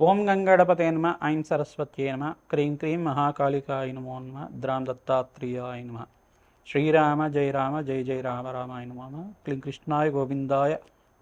ஓம் கங்கடபதே நம ஐம் சரஸ்வத்தியே நம cream cream மகாகாலிகாய நமோ நம திராம் தத்தாத்ரியாய நம. ஸ்ரீராம ஜெய் ராம ஜெய் ஜெய் ராம ராமாய நம க்ளீம் கிருஷ்ணாய கோவிந்தாய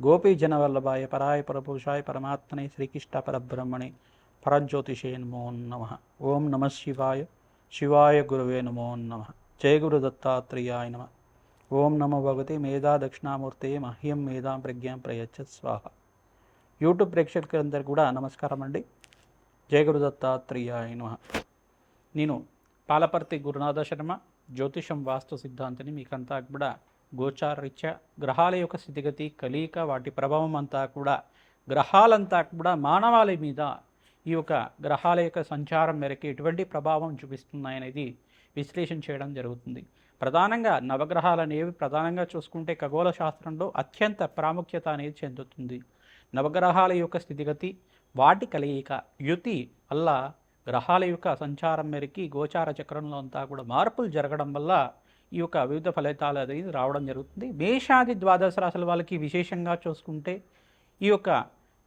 கோபி ஜனவல்லபாய பராய பரபுருஷாய பரமாத்மனை ஸ்ரீகிருஷ்ண பரபிரம்மணே பரஜோதிஷே நமோ நம. ஓம் நம சிவாய சிவாய குருவே நமோ நம. ஜெய குரு தத்தாத்ரியாய நம. ஓம் நம பகவதி மேதா தட்சிணாமூர்த்தே மஹ்யம் மேதாம் பிரக்யாம் பிரயச்ச ஸ்வாகா యూట్యూబ్ ప్రేక్షకులందరికీ కూడా నమస్కారం అండి. జయ గురు నేను పాలపర్తి గురునాథ శర్మ జ్యోతిషం వాస్తు సిద్ధాంతిని మీకంతా కూడా గోచారరీత్యా గ్రహాల యొక్క స్థితిగతి కలియిక వాటి ప్రభావం అంతా కూడా గ్రహాలంతా కూడా మానవాళి మీద ఈ యొక్క గ్రహాల యొక్క సంచారం మేరకు ఎటువంటి ప్రభావం చూపిస్తున్నాయనేది విశ్లేషణ చేయడం జరుగుతుంది. ప్రధానంగా నవగ్రహాలు అనేవి ప్రధానంగా చూసుకుంటే ఖగోళ శాస్త్రంలో అత్యంత ప్రాముఖ్యత అనేది చెందుతుంది. నవగ్రహాల యొక్క స్థితిగతి వాటి కలయిక యుతి వల్ల గ్రహాల యొక్క సంచారం మేరకి గోచార చక్రంలో అంతా కూడా మార్పులు జరగడం వల్ల ఈ యొక్క వివిధ ఫలితాలు అనేది రావడం జరుగుతుంది. మేషాది ద్వాదశ రాశుల వాళ్ళకి విశేషంగా చూసుకుంటే ఈ యొక్క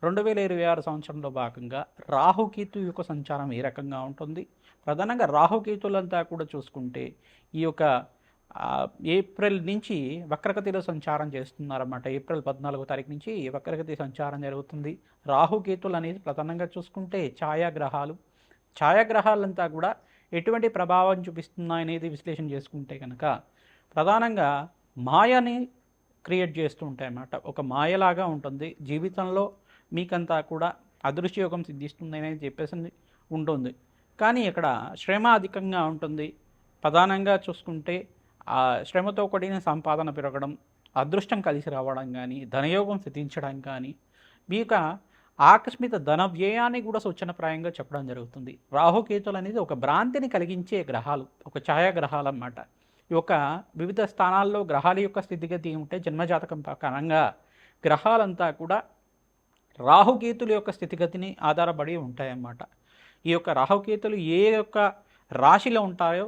రెండు వేల ఇరవై ఆరు సంవత్సరంలో భాగంగా రాహుకేతు యొక్క సంచారం ఏ రకంగా ఉంటుంది? ప్రధానంగా రాహుకేతులంతా కూడా చూసుకుంటే ఈ యొక్క ఏప్రిల్ నుంచి వక్రగతిలో సంచారం చేస్తున్నారన్నమాట. ఏప్రిల్ పద్నాలుగో తారీఖు నుంచి వక్రగతి సంచారం జరుగుతుంది. రాహుకేతులు అనేది ప్రధానంగా చూసుకుంటే ఛాయాగ్రహాలు. ఛాయాగ్రహాలంతా కూడా ఎటువంటి ప్రభావం చూపిస్తున్నాయనేది విశ్లేషణ చేసుకుంటే కనుక ప్రధానంగా మాయని క్రియేట్ చేస్తూ ఉంటాయి అన్నమాట ఒక మాయలాగా ఉంటుంది. జీవితంలో మీకంతా కూడా అదృశ్యయోగం సిద్ధిస్తుంది అనేది చెప్పేసి ఉంటుంది. కానీ ఇక్కడ శ్రమ అధికంగా ఉంటుంది. ప్రధానంగా చూసుకుంటే ఆ శ్రమతో కూడిన సంపాదన పెరగడం అదృష్టం కలిసి రావడం కానీ ధనయోగం సిద్ధించడం కానీ మీ యొక్క ఆకస్మిక ధన వ్యయాన్ని కూడా సూచనప్రాయంగా చెప్పడం జరుగుతుంది. రాహుకేతులు అనేది ఒక భ్రాంతిని కలిగించే గ్రహాలు ఒక ఛాయాగ్రహాలు అన్నమాట. ఈ యొక్క వివిధ స్థానాల్లో గ్రహాల యొక్క స్థితిగతి ఉంటే జన్మజాతకం ప్రకారంగా గ్రహాలంతా కూడా రాహుకేతుల యొక్క స్థితిగతిని ఆధారపడి ఉంటాయన్నమాట. ఈ యొక్క రాహుకేతులు ఏ యొక్క రాశిలో ఉంటాయో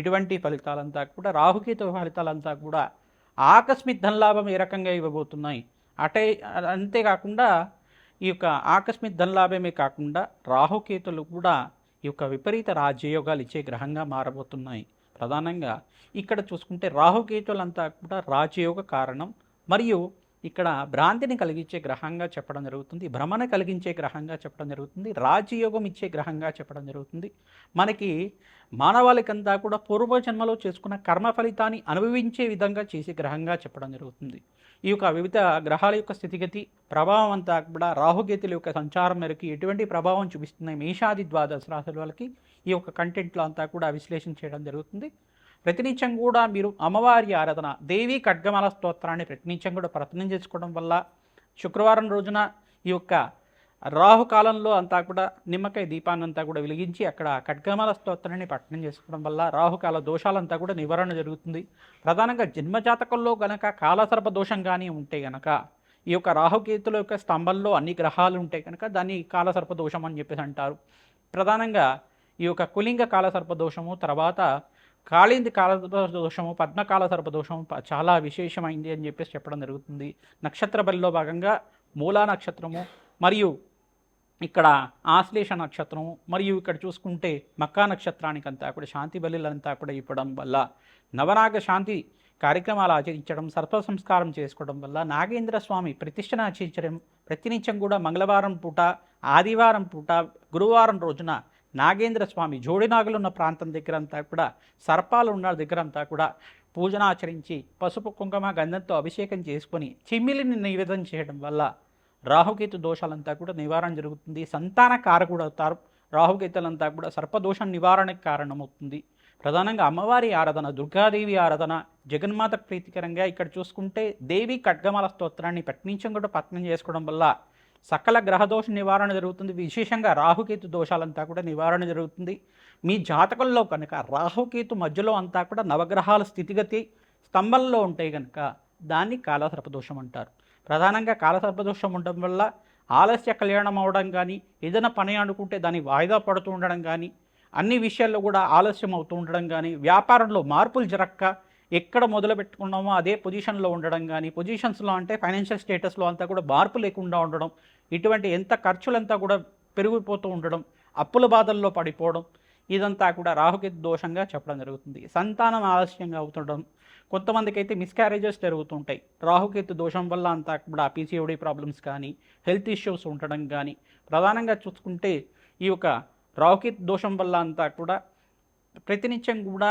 ఇటువంటి ఫలితాలంతా కూడా రాహుకేతు ఫలితాలంతా కూడా ఆకస్మిక ధనలాభం ఏ రకంగా ఇవ్వబోతున్నాయి? అటే అంతేకాకుండా ఈ యొక్క ఆకస్మిక ధనలాభమే కాకుండా రాహుకేతులు కూడా ఈ యొక్క విపరీత రాజయోగాలు ఇచ్చే గ్రహంగా మారబోతున్నాయి. ప్రధానంగా ఇక్కడ చూసుకుంటే రాహుకేతులంతా కూడా రాజయోగ కారణం. మరియు ఇక్కడ భ్రాంతిని కలిగించే గ్రహంగా చెప్పడం జరుగుతుంది భ్రమణ కలిగించే గ్రహంగా చెప్పడం జరుగుతుంది రాజయోగం ఇచ్చే గ్రహంగా చెప్పడం జరుగుతుంది. మనకి మానవాళికంతా కూడా పూర్వజన్మలో చేసుకున్న కర్మ ఫలితాన్ని అనుభవించే విధంగా చేసే గ్రహంగా చెప్పడం జరుగుతుంది. ఈ యొక్క వివిధ గ్రహాల యొక్క స్థితిగతి ప్రభావం అంతా కూడా రాహుగేతుల యొక్క సంచారం మేరకు ఎటువంటి ప్రభావం చూపిస్తున్నాయి మేషాది ద్వాదశ రాశుల వాళ్ళకి ఈ యొక్క కంటెంట్లో అంతా కూడా విశ్లేషణ చేయడం జరుగుతుంది. ప్రతినిత్యం కూడా మీరు అమ్మవారి ఆరాధన దేవి ఖడ్గమాల స్తోత్రాన్ని ప్రతినిత్యం కూడా ప్రయత్నం చేసుకోవడం వల్ల శుక్రవారం రోజున ఈ యొక్క రాహుకాలంలో అంతా కూడా నిమ్మకాయ దీపాన్ని అంతా కూడా వెలిగించి అక్కడ ఖడ్గమాల స్తోత్రాన్ని పట్టణం చేసుకోవడం వల్ల రాహుకాల దోషాలంతా కూడా నివారణ జరుగుతుంది. ప్రధానంగా జన్మజాతకంలో గనక కాలసర్ప దోషం కానీ ఉంటే గనక ఈ యొక్క రాహుకేతుల యొక్క స్తంభంలో అన్ని గ్రహాలు ఉంటే కనుక దాన్ని కాలసర్ప దోషం అని చెప్పేసి అంటారు. ప్రధానంగా ఈ యొక్క కులింగ కాలసర్ప దోషము తర్వాత కాళింది కాల దోషము పద్మకాల సర్ప దోషము ప- చాలా విశేషమైంది అని చెప్పేసి చెప్పడం జరుగుతుంది. నక్షత్ర బలిలో భాగంగా మూలా నక్షత్రము మరియు ఇక్కడ ఆశ్లేష నక్షత్రము మరియు ఇక్కడ చూసుకుంటే మక్కా నక్షత్రానికంతా కూడా శాంతి బలిలంతా కూడా ఇవ్వడం వల్ల నవనాగ శాంతి కార్యక్రమాలు ఆచరించడం సర్ప సంస్కారం చేసుకోవడం వల్ల నాగేంద్ర స్వామి ప్రతిష్టను ఆచరించడం ప్రతినిత్యం కూడా మంగళవారం పూట ఆదివారం పూట గురువారం రోజున నాగేంద్ర స్వామి జోడినాగులు ఉన్న ప్రాంతం దగ్గర అంతా కూడా సర్పాలు ఉన్న దగ్గర అంతా కూడా పూజన ఆచరించి పసుపు కుంకుమ గంధంతో అభిషేకం చేసుకొని చిమ్మిలిని నివేదన చేయడం వల్ల రాహుకేతు దోషాలంతా కూడా నివారణ జరుగుతుంది. సంతాన కారకుడు అవుతారు. రాహుకేతులంతా కూడా సర్పదోష నివారణకు కారణమవుతుంది. ప్రధానంగా అమ్మవారి ఆరాధన దుర్గాదేవి ఆరాధన జగన్మాత ప్రీతికరంగా ఇక్కడ చూసుకుంటే దేవి ఖడ్గమాల స్తోత్రాన్ని పట్నించం కూడా పత్నం చేసుకోవడం వల్ల సకల గ్రహదోష నివారణ జరుగుతుంది. విశేషంగా రాహుకేతు దోషాలంతా కూడా నివారణ జరుగుతుంది. మీ జాతకంలో కనుక రాహుకేతు మధ్యలో అంతా కూడా నవగ్రహాల స్థితిగతి స్తంభంలో ఉంటాయి కనుక దాన్ని కాలసర్పదోషం అంటారు. ప్రధానంగా కాలసర్పదోషం ఉండడం వల్ల ఆలస్య కళ్యాణం అవడం కానీ ఏదైనా పని అనుకుంటే దాన్ని వాయిదా పడుతూ ఉండడం కానీ అన్ని విషయాల్లో కూడా ఆలస్యం అవుతూ ఉండడం కానీ వ్యాపారంలో మార్పులు జరక్క ఎక్కడ మొదలు పెట్టుకున్నామో అదే పొజిషన్లో ఉండడం కానీ పొజిషన్స్లో అంటే ఫైనాన్షియల్ స్టేటస్లో అంతా కూడా మార్పు లేకుండా ఉండడం ఇటువంటి ఎంత ఖర్చులంతా కూడా పెరిగిపోతూ ఉండడం అప్పుల బాధల్లో పడిపోవడం ఇదంతా కూడా రాహుకేతు దోషంగా చెప్పడం జరుగుతుంది. సంతానం ఆలస్యంగా అవుతుండడం కొంతమందికి అయితే మిస్క్యారేజెస్ జరుగుతుంటాయి. రాహుకేతు దోషం వల్ల అంతా కూడా పీసీఓడి ప్రాబ్లమ్స్ కానీ హెల్త్ ఇష్యూస్ ఉండడం కానీ ప్రధానంగా చూసుకుంటే ఈ యొక్క రాహుకేతు దోషం వల్ల అంతా కూడా ప్రతినిత్యం కూడా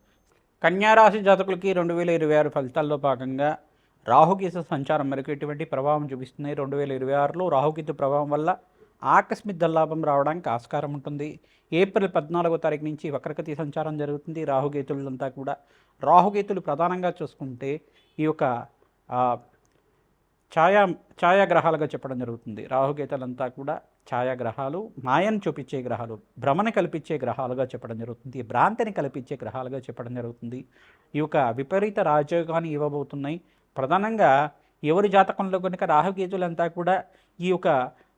కన్యారాశి జాతకులకి రెండు వేల ఇరవై ఆరు ఫలితాల్లో భాగంగా రాహుకేతు సంచారం మేరకు ఎటువంటి ప్రభావం చూపిస్తున్నాయి? రెండు వేల ఇరవై ఆరులో రాహుకేతు ప్రభావం వల్ల ఆకస్మిక దల్లాభం రావడానికి ఆస్కారం ఉంటుంది. ఏప్రిల్ పద్నాలుగో తారీఖు నుంచి వక్రగతి సంచారం జరుగుతుంది. రాహుకేతులంతా కూడా రాహుకేతులు ప్రధానంగా చూసుకుంటే ఈ యొక్క ఛాయా ఛాయాగ్రహాలుగా చెప్పడం జరుగుతుంది. రాహుకేతులంతా కూడా ఛాయాగ్రహాలు మాయను చూపించే గ్రహాలు భ్రమను కల్పించే గ్రహాలుగా చెప్పడం జరుగుతుంది భ్రాంతిని కల్పించే గ్రహాలుగా చెప్పడం జరుగుతుంది. ఈ యొక్క విపరీత రాజయోగాన్ని ఇవ్వబోతున్నాయి. ప్రధానంగా ఎవరి జాతకంలో కనుక రాహుకేతులంతా కూడా ఈ యొక్క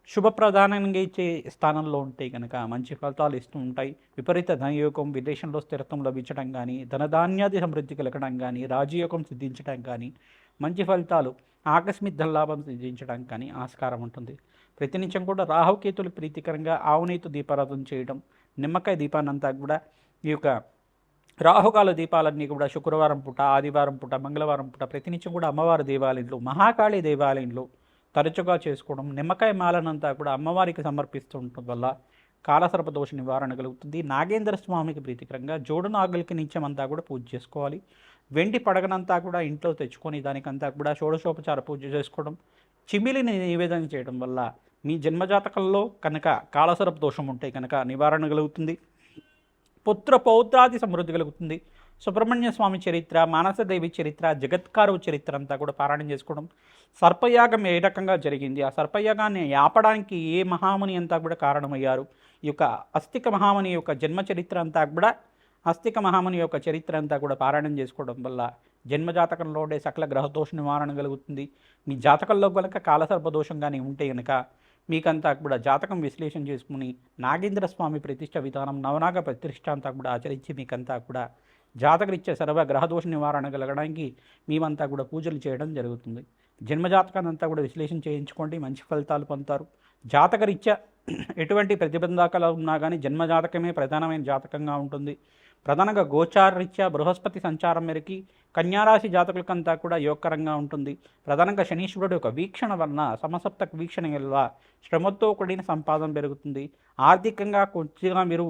శుభప్రధానంగా ఇచ్చే స్థానంలో ఉంటే కనుక మంచి ఫలితాలు ఇస్తూ ఉంటాయి. విపరీత ధనయోగం విదేశంలో స్థిరత్వం లభించడం కానీ ధనధాన్యాది సమృద్ధి కలగడం కానీ రాజయోగం సిద్ధించడం కానీ మంచి ఫలితాలు ఆకస్మిక ధనలాభం సిద్ధించడం కానీ ఆస్కారం ఉంటుంది. ప్రతినిత్యం కూడా రాహుకేతులు ప్రీతికరంగా ఆవునేతు దీపారాధన చేయడం నిమ్మకాయ దీపాన్నంతా కూడా ఈ యొక్క రాహుకాల దీపాలన్నీ కూడా శుక్రవారం పూట ఆదివారం పూట మంగళవారం పూట ప్రతినిత్యం కూడా అమ్మవారి దేవాలయంలో మహాకాళి దేవాలయంలో తరచుగా చేసుకోవడం నిమ్మకాయ మాలనంతా కూడా అమ్మవారికి సమర్పిస్తుండటం వల్ల కాలసర్ప దోష నివారణ కలుగుతుంది. నాగేంద్ర స్వామికి ప్రీతికరంగా జోడు నాగులకి నిత్యం అంతా కూడా పూజ చేసుకోవాలి. వెండి పడగనంతా కూడా ఇంట్లో తెచ్చుకొని దానికంతా కూడా షోడశోపచార పూజ చేసుకోవడం చిమిలిని నివేదన చేయడం వల్ల మీ జన్మజాతకంలో కనుక కాలసరపు దోషం ఉంటే కనుక నివారణ కలుగుతుంది. పుత్ర పౌత్రాది సమృద్ధి కలుగుతుంది. సుబ్రహ్మణ్య స్వామి చరిత్ర మానసదేవి చరిత్ర జగత్కారు చరిత్ర అంతా కూడా పారాయణం చేసుకోవడం సర్పయాగం ఏ రకంగా జరిగింది? ఆ సర్పయాగాన్ని ఆపడానికి ఏ మహాముని అంతా కూడా కారణమయ్యారు? ఈ యొక్క అస్థిక మహాముని యొక్క జన్మ చరిత్ర అంతా కూడా హస్తిక మహాముని యొక్క చరిత్ర అంతా కూడా పారాయణం చేసుకోవడం వల్ల జన్మజాతకంలో ఉండే సకల గ్రహదోష నివారణ కలుగుతుంది. మీ జాతకంలో కనుక కాలసర్ప దోషం కానీ ఉంటే కనుక మీకంతా కూడా జాతకం విశ్లేషణ చేసుకుని నాగేంద్ర స్వామి ప్రతిష్ట విధానం నవనాగ ప్రతిష్ట అంతా కూడా ఆచరించి మీకంతా కూడా జాతకరీత్యా సర్వ గ్రహదోష నివారణ కలగడానికి మేమంతా కూడా పూజలు చేయడం జరుగుతుంది. జన్మజాతకాన్ని అంతా కూడా విశ్లేషణ చేయించుకోండి మంచి ఫలితాలు పొందుతారు. జాతకరీత్యా ఎటువంటి ప్రతిబంధకాలు ఉన్నా కానీ జన్మజాతకమే ప్రధానమైన జాతకంగా ఉంటుంది. ప్రధానంగా గోచారరీత్యా బృహస్పతి సంచారం మేరకి కన్యారాశి జాతకులకంతా కూడా యోగకరంగా ఉంటుంది. ప్రధానంగా శనీశ్వరుడు యొక్క వీక్షణ వలన సమసప్త వీక్షణ వల్ల శ్రమతో కూడిన సంపాదన పెరుగుతుంది. ఆర్థికంగా కొద్దిగా మీరు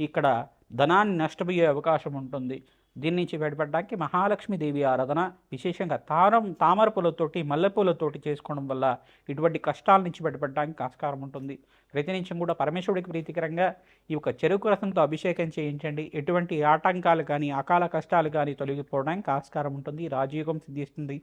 ఇక్కడ ధనాన్ని నష్టపోయే అవకాశం ఉంటుంది. దీని నుంచి బయటపడడానికి మహాలక్ష్మీదేవి ఆరాధన విశేషంగా తారం తామర పూలతోటి మల్లెపూలతోటి చేసుకోవడం వల్ల ఇటువంటి కష్టాల నుంచి బయటపడడానికి ఆస్కారం ఉంటుంది. ప్రతి ప్రతినిత్యం కూడా పరమేశ్వరుడికి ప్రీతికరంగా ఈ యొక్క చెరుకు రసంతో అభిషేకం చేయించండి. ఎటువంటి ఆటంకాలు కానీ అకాల కష్టాలు కానీ తొలగిపోవడానికి ఆస్కారం ఉంటుంది రాజయోగం సిద్ధిస్తుంది.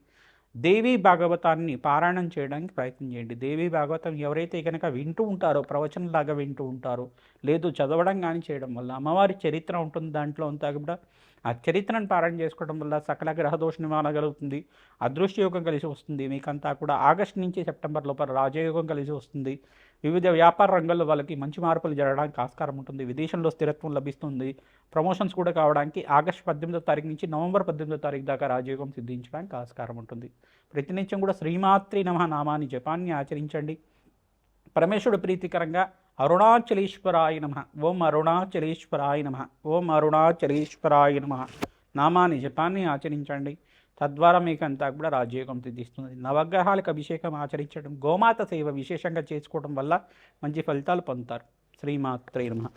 దేవీ భాగవతాన్ని పారాయణం చేయడానికి ప్రయత్నం చేయండి. దేవీ భాగవతం ఎవరైతే కనుక వింటూ ఉంటారో ప్రవచనలాగా వింటూ ఉంటారో లేదు చదవడం కానీ చేయడం వల్ల అమ్మవారి చరిత్ర ఉంటుంది దాంట్లో అంతా కూడా. ఆ చరిత్రను పారాయణ చేసుకోవడం వల్ల సకల గ్రహదోష నివారణ కలుగుతుంది. అదృష్ట యోగం కలిసి వస్తుంది. మీకంతా కూడా ఆగస్టు నుంచి సెప్టెంబర్ లోపల రాజయోగం కలిసి వస్తుంది. వివిధ వ్యాపార రంగాల్లో వాళ్ళకి మంచి మార్పులు జరగడానికి ఆస్కారం ఉంటుంది. విదేశంలో స్థిరత్వం లభిస్తుంది. ప్రమోషన్స్ కూడా కావడానికి ఆగస్టు పద్దెనిమిదో తారీఖు నుంచి నవంబర్ పద్దెనిమిదో తారీఖు దాకా రాజయోగం సిద్ధించడానికి ఆస్కారం ఉంటుంది. ప్రతినిత్యం కూడా శ్రీమాత్రి నమ నామాని జపాన్ని ఆచరించండి. పరమేశ్వరుడు ప్రీతికరంగా అరుణాచలేశ్వరాయ నమ. ఓం అరుణాచలేశ్వరాయ నమ. ఓం అరుణాచలేశ్వరాయ నమ. నామాన్ని జపాన్ని ఆచరించండి. తద్వారా మీకు అంతా కూడా రాజయోగం సిద్ధిస్తుంది. నవగ్రహాలకు అభిషేకం ఆచరించడం గోమాత సేవ విశేషంగా చేసుకోవడం వల్ల మంచి ఫలితాలు పొందుతారు. శ్రీమాత్రే నమ.